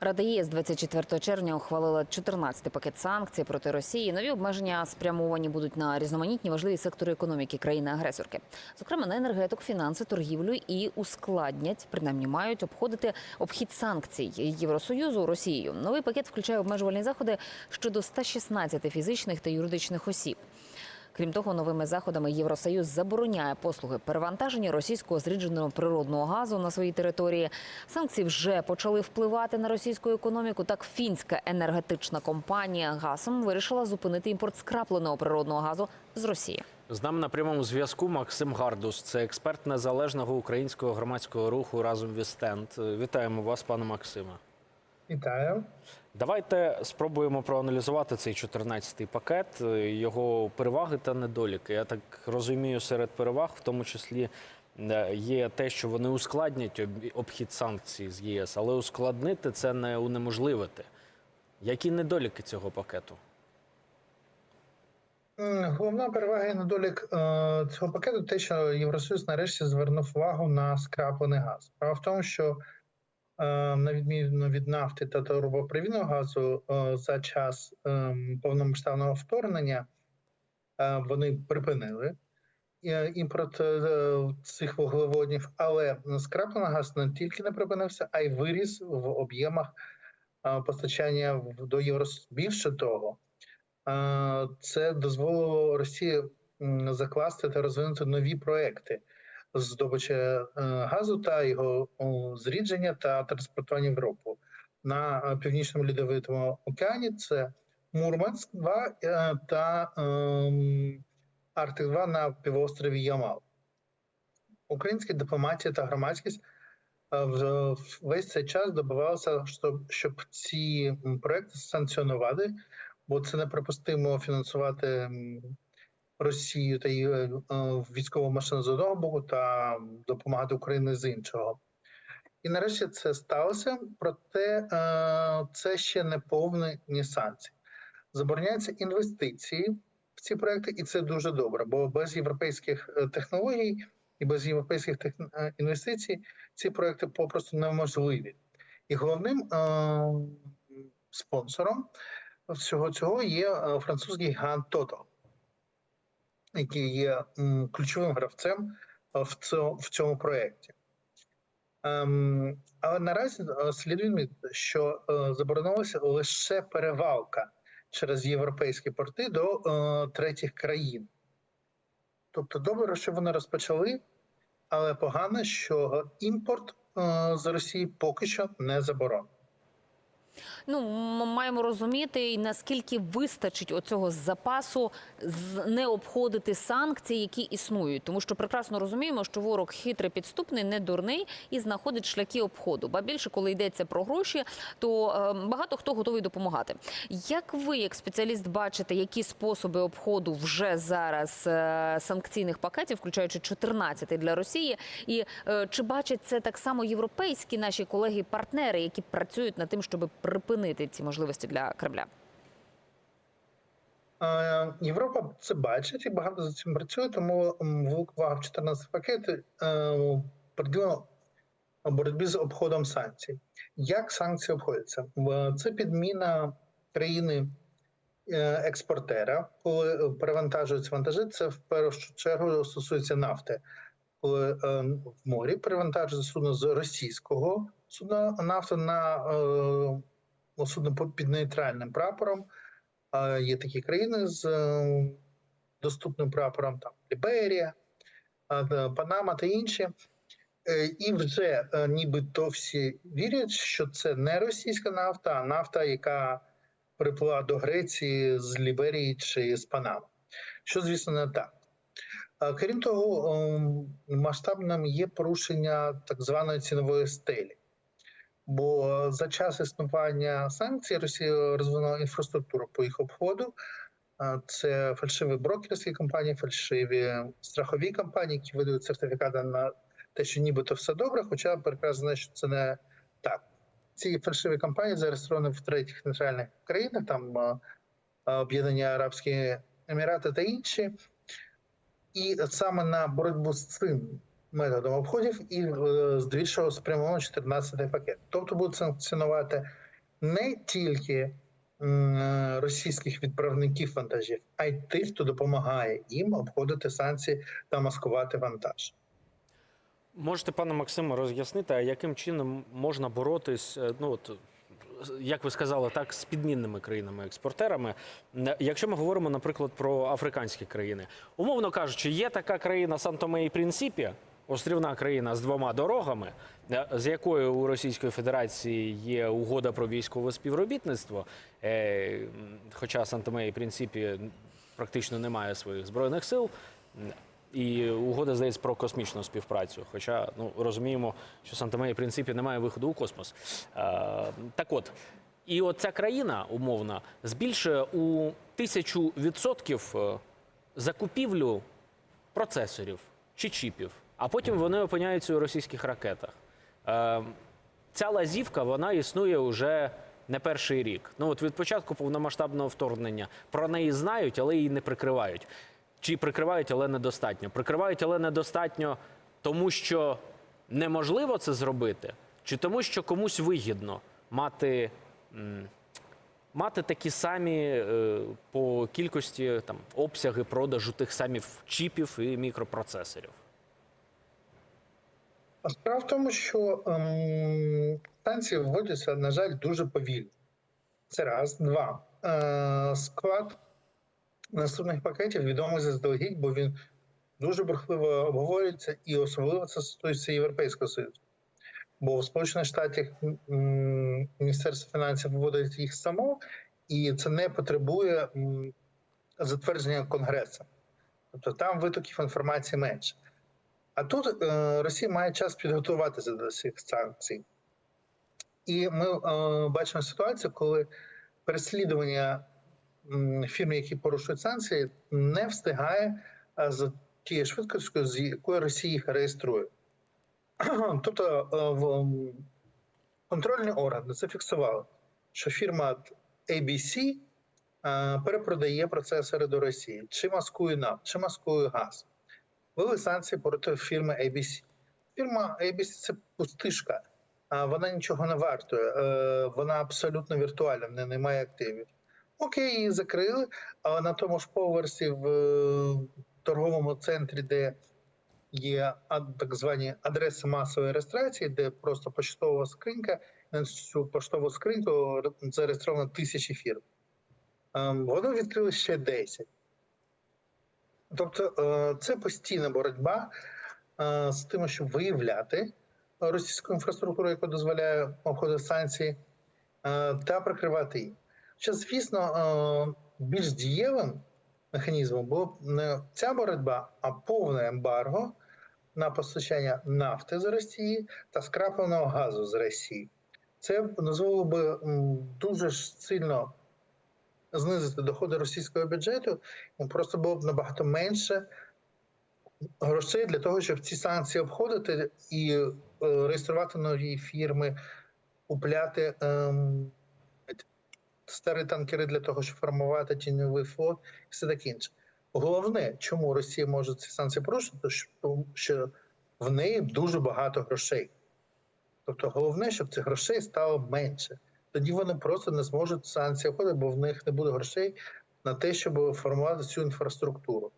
Рада ЄС 24 червня ухвалила 14-й пакет санкцій проти Росії. Нові обмеження спрямовані будуть на різноманітні важливі сектори економіки країни-агресорки, зокрема на енергетику, фінанси, торгівлю і ускладнять, принаймні мають обходити обхід санкцій Євросоюзу Росією. Новий пакет включає обмежувальні заходи щодо 116 фізичних та юридичних осіб. Крім того, новими заходами Євросоюз забороняє послуги перевантаження російського зрідженого природного газу на своїй території. Санкції вже почали впливати на російську економіку. Так, фінська енергетична компанія «Газом» вирішила зупинити імпорт скрапленого природного газу з Росії. З нами на прямому зв'язку Максим Гардус, це експерт незалежного українського громадського руху разом Вістенд. Вітаємо вас, пане Максиме. Вітаю. Давайте спробуємо проаналізувати цей 14-й пакет, його переваги та недоліки. Я так розумію, серед переваг, в тому числі, е, є те, що вони ускладнять об- обхід санкцій з ЄС, але ускладнити це не унеможливити. Які недоліки цього пакету? Головна перевага і недолік е, цього пакету те, що Євросоюз нарешті звернув увагу на скраплений газ. Справа в тому, що е, на відміну від нафти та турбопровідного газу, е, за час е, повномасштабного вторгнення е, вони припинили е, імпорт цих вуглеводнів, але скраплений газ не тільки не припинився, а й виріс в об'ємах постачання до Євросоюзу. Більше того. Це дозволило Росії закласти та розвинути нові проекти з е, газу та його зрідження та транспортування в Європу на е, північному льодовитому океані. Це Мурманськ 2 е, та ем, Арктик 2 на півострові Ямал. Українська дипломатія та громадськість весь цей час добивалися, щоб, ці проекти санкціонувати бо це неприпустимо фінансувати Росію та її е, військову машину з одного боку та допомагати Україні з іншого. І нарешті це сталося, проте е, це ще не повні санкції. Забороняються інвестиції в ці проекти, і це дуже добре, бо без європейських е, технологій і без європейських е, інвестицій ці проекти попросту неможливі. І головним е, спонсором всього цього є е, французький гігант Total, який є ключовим гравцем е, в цьому, в цьому проєкті. Ем, але наразі е, слід відмітити, що е, заборонилася лише перевалка через європейські порти до третіх країн. Тобто, добре, що вони розпочали, але погано, що імпорт з Росії поки що не заборонений. Ну м- маємо розуміти, наскільки вистачить оцього запасу не обходити санкції, які існують, тому що прекрасно розуміємо, що ворог хитрий, підступний, не дурний і знаходить шляхи обходу. Ба більше, коли йдеться про гроші, то е, багато хто готовий допомагати. Як ви, як спеціаліст, бачите, які способи обходу вже зараз е, санкційних пакетів, включаючи 14 для Росії, і е, чи бачать це так само європейські наші колеги-партнери, які працюють над тим, щоб припинити ці можливості для Кремля? Е, Європа це бачить і багато за цим працює, тому увага в 14 пакети е, приділено боротьбі з обходом санкцій. Як санкції обходяться? Це підміна країни е, експортера, коли перевантажуються вантажі. Це в першу чергу стосується нафти. Коли е, в морі перевантажується судно з російського судна нафту на е, судно під нейтральним прапором. Є такі країни з е, доступним прапором, там Ліберія, а, Панама та інші. Е, І вже е, нібито всі вірять, що це не російська нафта, а нафта, яка приплила до Греції з Ліберії чи з Панами. Що, звісно, не так. Крім того, ем, масштабним є порушення так званої цінової стелі. Бо за час існування санкцій Росія розвинула інфраструктуру по їх обходу. Це фальшиві брокерські компанії, фальшиві страхові компанії, які видають сертифікати на те, що нібито все добре, хоча знає, що це не так. Ці фальшиві компанії зареєстровані в третіх нейтральних країнах, там Об'єднані Арабські Емірати та інші. І саме на боротьбу з цим методом обходів і е, здебільшого спрямовано 14 пакет. Тобто будуть санкціонувати не тільки е, російських відправників вантажів, а й тих, хто допомагає їм обходити санкції та маскувати вантаж. Можете, пане Максиме, роз'яснити, а яким чином можна боротись, е, ну от як ви сказали, так з підмінними країнами-експортерами. Якщо ми говоримо, наприклад, про африканські країни, умовно кажучи, є така країна Санто-Ме і Принципі, острівна країна з двома дорогами, е, з якою у Російської Федерації є угода про військове співробітництво. е, Хоча Санто-Ме і Принципі практично не має своїх збройних сил. І угода здається про космічну співпрацю. Хоча ну розуміємо, що Санта-Мея, в принципі, немає виходу у космос. Е, так от, і от ця країна умовна збільшує у тисячу відсотків закупівлю процесорів чи чіпів, а потім вони опиняються у російських ракетах. Е, ця лазівка вона існує вже не перший рік. Ну от від початку повномасштабного вторгнення про неї знають, але її не прикривають. Чи прикривають, але недостатньо. Прикривають, але недостатньо, тому що неможливо це зробити, чи тому, що комусь вигідно мати, мати такі самі е, по кількості там, обсяги продажу тих самих чіпів і мікропроцесорів. Справа в тому, що ем, санкції вводяться, на жаль, дуже повільно. Це раз. Два. Е, склад наступних пакетів відомий заздалегідь, бо він дуже бурхливо обговорюється, і особливо це стосується Європейського Союзу. Бо в Сполучених Штатах Міністерство фінансів вводить їх само, і це не потребує затвердження Конгресу. Тобто там витоків інформації менше. А тут е, Росія має час підготуватися до цих санкцій. І ми е, бачимо ситуацію, коли переслідування фірм, які порушують санкції, не встигає е, з тією швидкістю, з якою Росія їх реєструє. тобто е, в органи зафіксували, що фірма ABC перепродає процесори до Росії, чи маскує нафту, чи маскує газ ввели санкції проти фірми ABC. Фірма ABC – це пустишка, вона нічого не вартує, е, вона абсолютно віртуальна, в неї немає активів. Окей, її закрили, але на тому ж поверсі в е, торговому центрі, де є так звані адреси масової реєстрації, де просто поштова скринька, на цю поштову скриньку зареєстровано тисячі фірм. Ем, Вони відкрили ще 10. Тобто е, це постійна боротьба е, з тим, щоб виявляти російську інфраструктуру, яка дозволяє обходити санкції, е, та прикривати її. Що, звісно, більш дієвим механізмом була б не ця боротьба, а повне ембарго на постачання нафти з Росії та скрапленого газу з Росії. Це дозволило би дуже сильно знизити доходи російського бюджету, просто було б набагато менше грошей для того, щоб ці санкції обходити і е, реєструвати нові фірми, купляти ем, старі танкери для того, щоб формувати тіньовий флот і все таке інше. Головне, чому Росія може ці санкції порушити, тому що в неї дуже багато грошей. Тобто головне, щоб цих грошей стало менше. Тоді вони просто не зможуть санкції ходити, бо в них не буде грошей на те, щоб формувати цю інфраструктуру.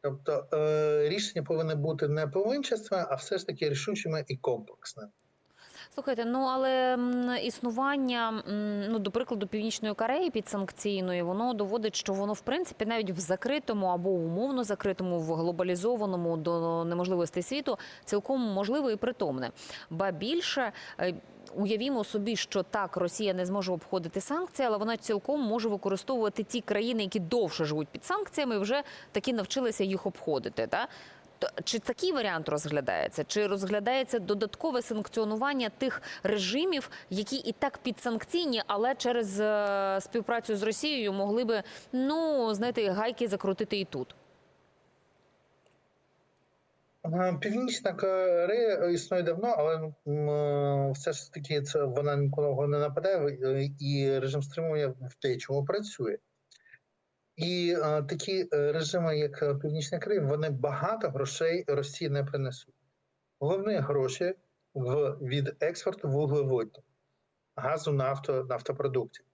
Тобто е, рішення повинні бути не повинчасними, а все ж таки рішучими і комплексними. Слухайте, ну але існування, ну до прикладу, північної Кореї підсанкційної, воно доводить, що воно в принципі навіть в закритому або умовно закритому, в глобалізованому до неможливості світу цілком можливе і притомне. Ба більше. е, Уявімо собі, що так Росія не зможе обходити санкції, але вона цілком може використовувати ті країни, які довше живуть під санкціями, і вже таки навчилися їх обходити. Та то чи такий варіант розглядається? Чи розглядається додаткове санкціонування тих режимів, які і так підсанкційні, але через е, співпрацю з Росією могли би ну знаєте гайки закрутити і тут? Е, Північна Корея існує давно, але е, все ж таки це вона нікого не нападає, і режим стримування в дечому працює. І е, такі е, режими, як е, Північна Корея, вони багато грошей Росії не принесуть. Головні гроші в, від експорту вуглеводнів. газу, нафто, нафтопродуктів.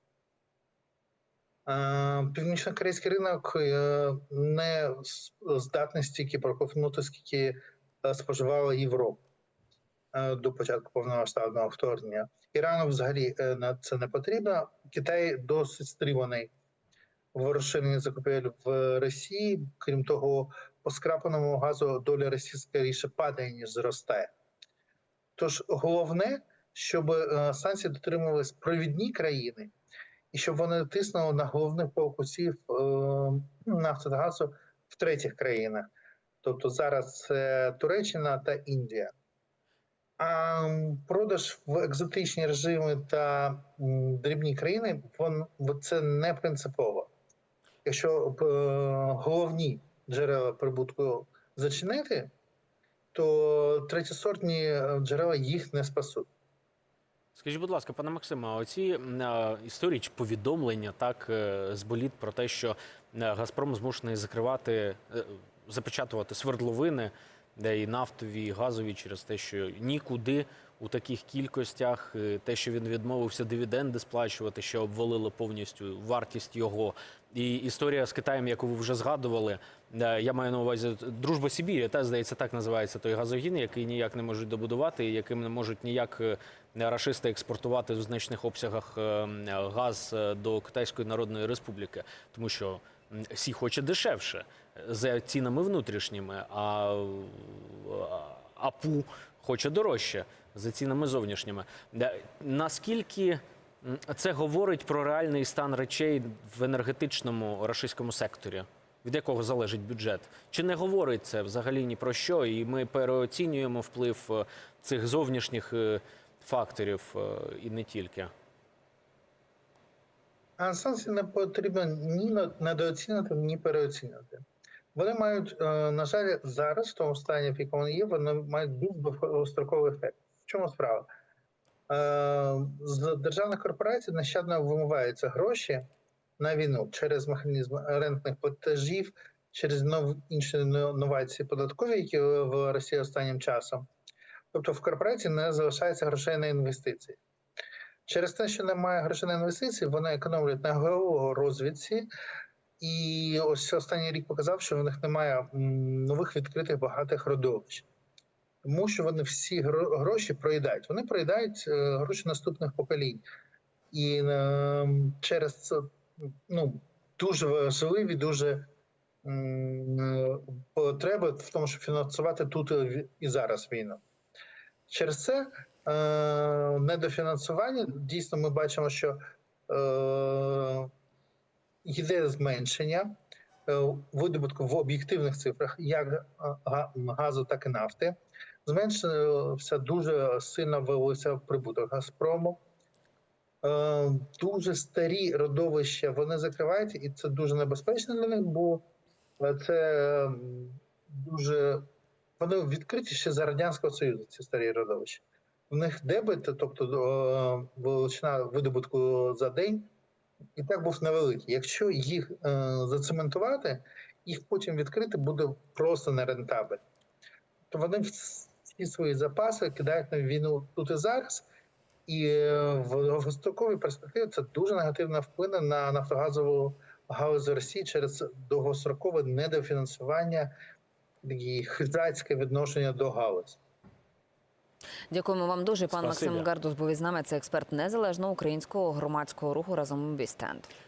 Північно-корейський ринок не здатний стільки проковтнути, скільки споживала Європа до початку повномасштабного вторгнення. Ірану взагалі це не потрібно. Китай досить стриманий в розширенні закупівель в Росії. Крім того, по скрапаному газу доля Росії скоріше падає, ніж зростає. Тож головне, щоб е, санкції дотримувались провідні країни, і щоб вони тиснули на головних покусів е, нафти та газу в третіх країнах. Тобто зараз це Туреччина та Індія. А продаж в екзотичні режими та дрібні країни вон, це не принципово. Якщо е, головні джерела прибутку зачинити, то третєсортні е, джерела їх не спасуть. Скажіть, будь ласка, пане Максиме, оці е, історії чи повідомлення так з боліт про те, що Газпром змушений закривати, запечатувати свердловини, де і нафтові, і газові, через те, що нікуди у таких кількостях, те, що він відмовився дивіденди сплачувати, що обвалило повністю вартість його. І історія з Китаєм, яку ви вже згадували, е, я маю на увазі дружба Сибірі, та здається, так називається той газогін, який ніяк не можуть добудувати, яким не можуть ніяк е, рашисти експортувати в значних обсягах е, газ до Китайської Народної Республіки, тому що Сі хоче дешевше за цінами внутрішніми, а АПУ хоче дорожче за цінами зовнішніми. Наскільки це говорить про реальний стан речей в енергетичному рашистському секторі? Від якого залежить бюджет? Чи не говорить це взагалі ні про що? І ми переоцінюємо вплив е, цих зовнішніх е, факторів е, і не тільки. А санкції не потрібно ні недооцінювати, ні переоцінювати. Вони мають, на жаль, зараз, в тому стані, в якому вони є, вони мають дуже довгостроковий ефект. В чому справа? Е, З державних корпорацій нещадно вимиваються гроші на війну через механізм рентних платежів, через нов, інші новації податкові, які в Росії останнім часом. Тобто в корпорації не залишається грошей на інвестиції. Через те, що немає грошей на інвестиції, вони економлять на розвідці. І ось останній рік показав, що в них немає нових відкритих багатих родовищ. Тому що вони всі гро- гроші проїдають. Вони проїдають е, гроші наступних поколінь. І е, через це ну, дуже важливі, дуже е, потреби в тому, щоб фінансувати тут і- зараз війну. Через це недофінансування дійсно ми бачимо, що йде зменшення видобутку в об'єктивних цифрах, як газу, так і нафти. Зменшився дуже сильно виявився прибуток Газпрому. Е, Дуже старі родовища вони закривають, і це дуже небезпечно для них, бо е, це дуже вони відкриті ще за Радянського Союзу, ці старі родовища. В них дебет, тобто е, величина видобутку за день, і так був невеликий. Якщо їх е, зацементувати, їх потім відкрити буде просто нерентабельно. То вони всі свої запаси кидають на війну тут і зараз, і е, в довгостроковій перспективі це дуже негативно вплине на нафтогазову галузь Росії через довгострокове недофінансування і хизацьке відношення до галузі. Дякуємо вам дуже. Пан Спасибі. Максим Гардус був із нами. Це експерт незалежного українського громадського руху разом бістенд.